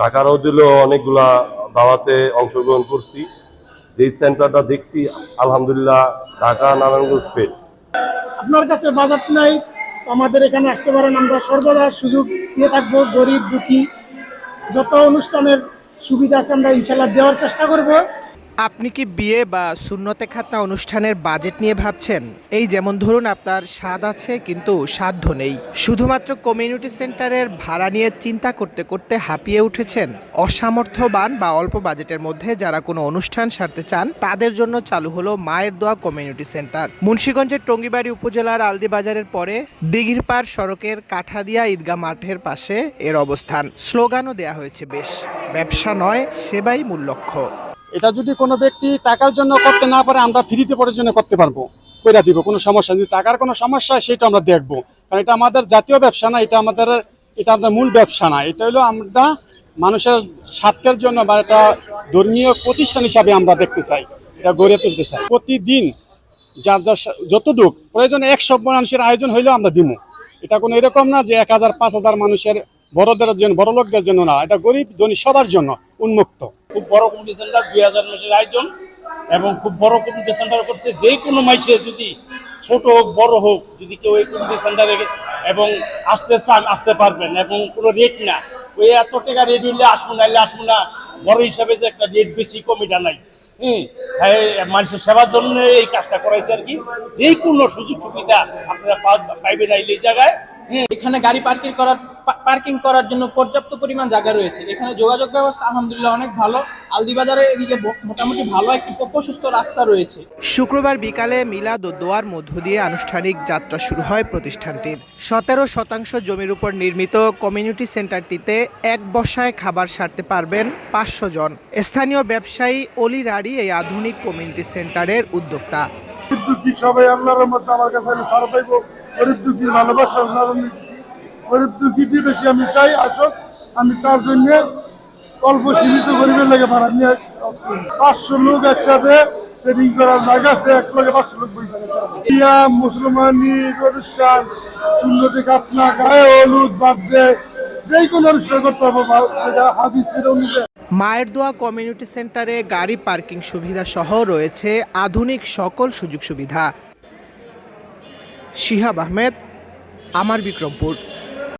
ঢাকারও দিল অনেকগুলা দাওয়াতে অংশগ্রহণ করছি। যেই সেন্টারটা দেখছি, আলহামদুলিল্লাহ, ঢাকা, নারায়ণগঞ্জ ফের আপনার কাছে বাজার নাই আমাদের এখানে আসতে পারেন, আমরা সর্বদা সুযোগ দিয়ে থাকব, গরিব দুঃখী। যত অনুষ্ঠানের সুবিধা আছে আমরা ইনশাল্লাহ দেওয়ার চেষ্টা করব। আপনি কি বিয়ে বা শূন্যতে খাতনা অনুষ্ঠানের বাজেট নিয়ে ভাবছেন? এই যেমন ধরুন আপনার স্বাদ আছে কিন্তু সাধ্য নেই। শুধুমাত্র কমিউনিটি সেন্টারের ভাড়া নিয়ে চিন্তা করতে করতে হাঁপিয়ে উঠেছেন অসামর্থ্যবান বা অল্প বাজেটের মধ্যে যারা কোনো অনুষ্ঠান সারতে চান, তাদের জন্য চালু হলো মায়ের দোয়া কমিউনিটি সেন্টার মুন্সীগঞ্জের টঙ্গিবাড়ি উপজেলার আলদি বাজারের পরে দিঘির পাড় সড়কের কাঠাদিয়া ঈদগা মাঠের পাশে এর অবস্থান। স্লোগানও দেয়া হয়েছে বেশ। ব্যবসা নয়, সেবাই মূল লক্ষ্য। এটা যদি কোনো ব্যক্তি টাকার জন্য করতে না পারে, আমরা ফ্রিতে পড়ার জন্য করতে পারব। কইরা দিব, কোনো সমস্যা যদি টাকার কোনো সমস্যা হয়, সেটা আমরা দেখব। কারণ এটা আমাদের জাতীয় ব্যবসা না, এটা আমাদের এটা আমাদের মূল ব্যবসা না। এটা হলো আমরা মানুষের স্বার্থের জন্য বা এটা ধর্মীয় প্রতিষ্ঠান হিসাবে আমরা দেখতে চাই। এটা গড়ে তুলতে চাই। প্রতিদিন যার যতটুক প্রয়োজনে একশো মানুষের আয়োজন হইলেও আমরা দিব এটা কোনো এরকম না যে এক হাজার, পাঁচ হাজার মানুষের বড়দের জন্য বড় লোকদের জন্য না। এটা গরিব ধনী সবার জন্য উন্মুক্ত। খুব বড় কমিটি সেন্টার দুই হাজার মানুষের আয়োজন এবং খুব বড় কমিটি সেন্টার করছে যে কোনো মাইসে যদি ছোট হোক, বড় হোক, যদি কেউ এই কমিটি সেন্টারে এবং আসতে চান, আসতে পারবেন এবং কোনো রেট না, ওই এত টাকা রেট হইলে আসব না হলে আসব না, বড় হিসাবে যে একটা রেট বেশি, কমিটা নাই। হ্যাঁ মানুষের সেবার জন্য এই কাজটা করাইছে আর কি। যে কোনো সুযোগ সুবিধা আপনারা পাইবেন এই জায়গায়। এখানে গাড়ি পার্কিং করার পার্কিং করার জন্য পর্যাপ্ত পরিমাণ জায়গা রয়েছে। এখানে যোগাযোগ ব্যবস্থা আলহামদুলিল্লাহ অনেক ভালো। আলদি বাজারের এদিকে মোটামুটি ভালো একটি প্রশস্ত রাস্তা রয়েছে। শুক্রবার বিকালে মিলাদ ও দোয়ার মধ্য দিয়ে আনুষ্ঠানিক যাত্রা শুরু হয় প্রতিষ্ঠানটির। সতেরো শতাংশ জমির উপর নির্মিত কমিউনিটি সেন্টারটিতে এক বসায় খাবার সারতে পারবেন পাঁচশো জন। স্থানীয় ব্যবসায়ী অলি রাড়ি এই আধুনিক কমিউনিটি সেন্টারের উদ্যোক্তা। সবাই আল্লাহর মধ্যে আমার কাছে পাইব? গরিব দুঃখীর ভালোবাসা আমি গরিব দুঃখীটি বেশি আমি চাই, আসক, আমি তার জন্য অল্প সীমিত গরিবের লেগে ভাড়া নিয়ে। পাঁচশো লোক একসাথে সেটিং করার জায়গা আছে, এক লগে পাঁচশো লোক ইয়া মুসলমানি অনুষ্ঠান গায়ে হলুদ বার্থডে যে কোনো অনুষ্ঠান করতে যেটা হাদিসের অনুযায়ী। মায়ের দোয়া কমিউনিটি সেন্টারে গাড়ি পার্কিং সুবিধা সহ রয়েছে আধুনিক সকল সুযোগ সুবিধা। শিহাব আহমেদ আমার বিক্রমপুর।